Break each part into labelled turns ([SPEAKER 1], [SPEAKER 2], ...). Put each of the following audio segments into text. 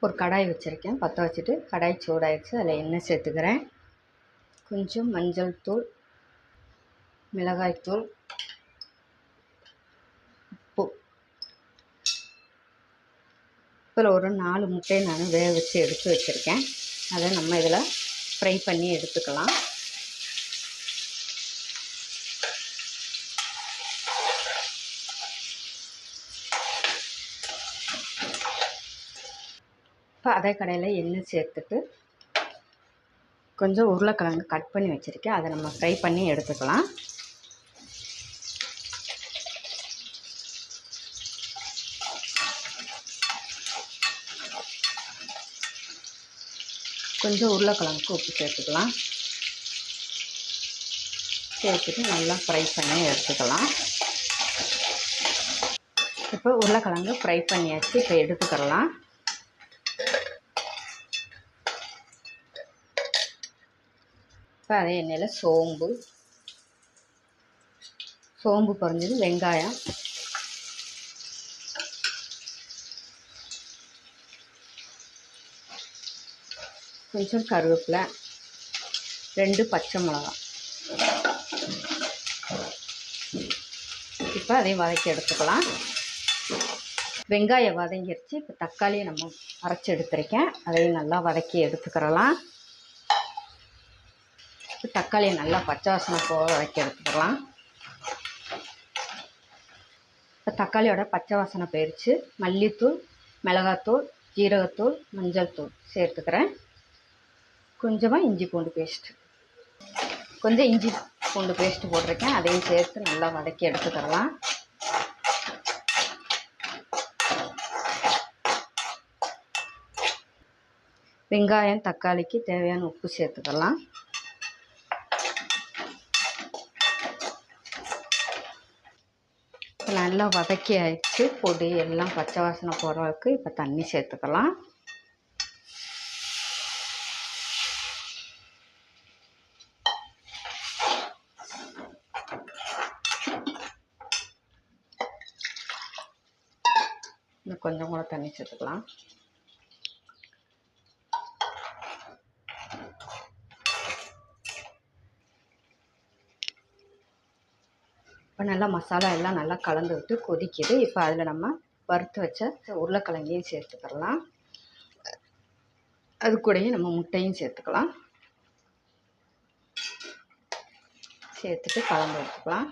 [SPEAKER 1] ஒரு கடாய் வச்சுருக்கேன். பற்ற வச்சுட்டு கடாய் சூடாயிடுச்சு. அதில் எண்ணெய் சேர்த்துக்கிறேன். கொஞ்சம் மஞ்சள் தூள் மிளகாய்த்தூள் உப்பு. இதில் ஒரு நாலு முட்டையை நான் வேக வச்சு எடுத்து வச்சுருக்கேன். அதை நம்ம இதில் ஃப்ரை பண்ணி எடுத்துக்கலாம். இப்போ அதே கடையில் எண்ணெய் சேர்த்துட்டு கொஞ்சம் உருளைக்கிழங்கு கட் பண்ணி வச்சுருக்கேன். அதை நம்ம ஃப்ரை பண்ணி எடுத்துக்கலாம். கொஞ்சம் உருளைக்கிழங்குக்கு உப்பு சேர்த்துக்கலாம். சேர்த்துட்டு நல்லா ஃப்ரை பண்ணி எடுத்துக்கலாம். இப்போ உருளைக்கிழங்கு ஃப்ரை பண்ணியாச்சு. இப்போ எடுத்துக்கிறலாம் இப்போ அதே எண்ணெயில் சோம்பு. சோம்பு பொரிஞ்சது வெங்காயம். கொஞ்சம் கருவேப்பிலை. ரெண்டு பச்சை மிளகா. இப்போ அதையும் வதக்கி எடுத்துக்கலாம். வெங்காயம் வதங்கிருச்சு. இப்போ தக்காளியை நம்ம அரைச்சி எடுத்துருக்கேன். அதையும் நல்லா வதக்கி எடுத்துக்கிறலாம். தக்காளியை நல்லா பச்சை வாசனை போக வதக்கி எடுத்துக்கலாம். இப்போ தக்காளியோட பச்சை வாசனை போயிடுச்சு மல்லித்தூள் மிளகாத்தூள் ஜீரகத்தூள் மஞ்சள் தூள் சேர்த்துக்கிறேன். கொஞ்சமாக இஞ்சி பூண்டு பேஸ்ட் கொஞ்சம் இஞ்சி பூண்டு பேஸ்ட்டு போட்டிருக்கேன். அதையும் சேர்த்து நல்லா வதக்கி எடுத்துக்கிறலாம் வெங்காயம் தக்காளிக்கு தேவையான உப்பு சேர்த்துக்கலாம். நல்லா வதக்கி ஆயிடுச்சு பொடி எல்லாம் பச்சை வாசனை போகிற அளவுக்கு இப்போ தண்ணி சேர்த்துக்கலாம். இன்னும் கொஞ்சம் கூட தண்ணி சேர்த்துக்கலாம். இப்போ நல்லா மசாலா எல்லாம் நல்லா கலந்து விட்டு கொதிக்குது. இப்போ அதில் நம்ம வறுத்து வச்ச உருளைக்கிழங்கையும் சேர்த்துக்கலாம். அது கூடயும் நம்ம முட்டையும் சேர்த்துக்கலாம். சேர்த்துட்டு கலந்து எடுத்துக்கலாம்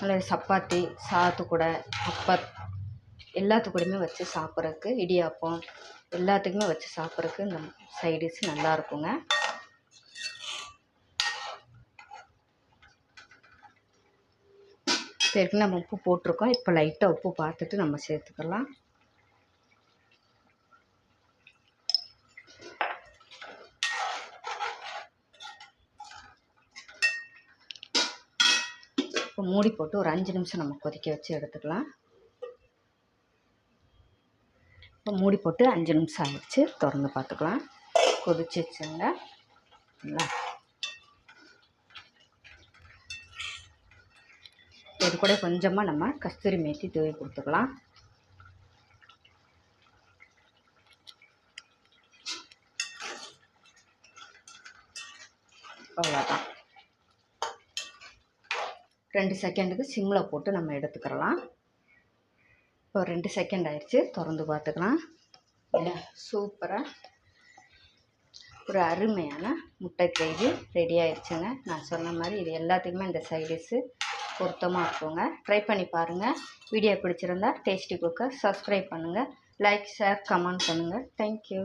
[SPEAKER 1] நல்ல சப்பாத்தி சாத்து கூட அப்பர் எல்லாத்து கூடயுமே வச்சு சாப்பிட்றதுக்கு இடியாப்பம் எல்லாத்துக்குமே வச்சு சாப்பிட்றதுக்கு இந்த சைடிஷ் நல்லா இருக்குங்க. ஏற்கனவே நம்ம உப்பு போட்டிருக்கோம். இப்போ லைட்டாக உப்பு பார்த்துட்டு நம்ம சேர்த்துக்கலாம். இப்போ மூடி போட்டு ஒரு அஞ்சு நிமிஷம் நம்ம கொதிக்க வச்சு எடுத்துக்கலாம். இப்போ மூடி போட்டு அஞ்சு நிமிஷம் ஆகிடுச்சு திறந்து பார்த்துக்கலாம். கொதிச்சிச்சுங்க நல்லா இது கூட கொஞ்சமாக நம்ம கஸ்தூரி மேத்தி தூவி கொடுத்துக்கலாம். அவ்வளோதான் ரெண்டு செகண்டுக்கு சிம்மில் போட்டு நம்ம எடுத்துக்கிறலாம் இப்போ ரெண்டு செகண்ட் ஆயிடுச்சு திறந்து பார்த்துக்கலாம். சூப்பராக ஒரு அருமையான முட்டை கிரேவி ரெடி ஆயிடுச்சுங்க. நான் சொன்ன மாதிரி இது எல்லாத்துக்குமே இந்த சைடிஷ்ஷு பொருத்தமாக இருக்குங்க. ட்ரை பண்ணி பாருங்கள் வீடியோ பிடிச்சிருந்தா டேஸ்டி குக்கர் சப்ஸ்கிரைப் பண்ணுங்கள் லைக் ஷேர் கமெண்ட் பண்ணுங்கள் தேங்க்யூ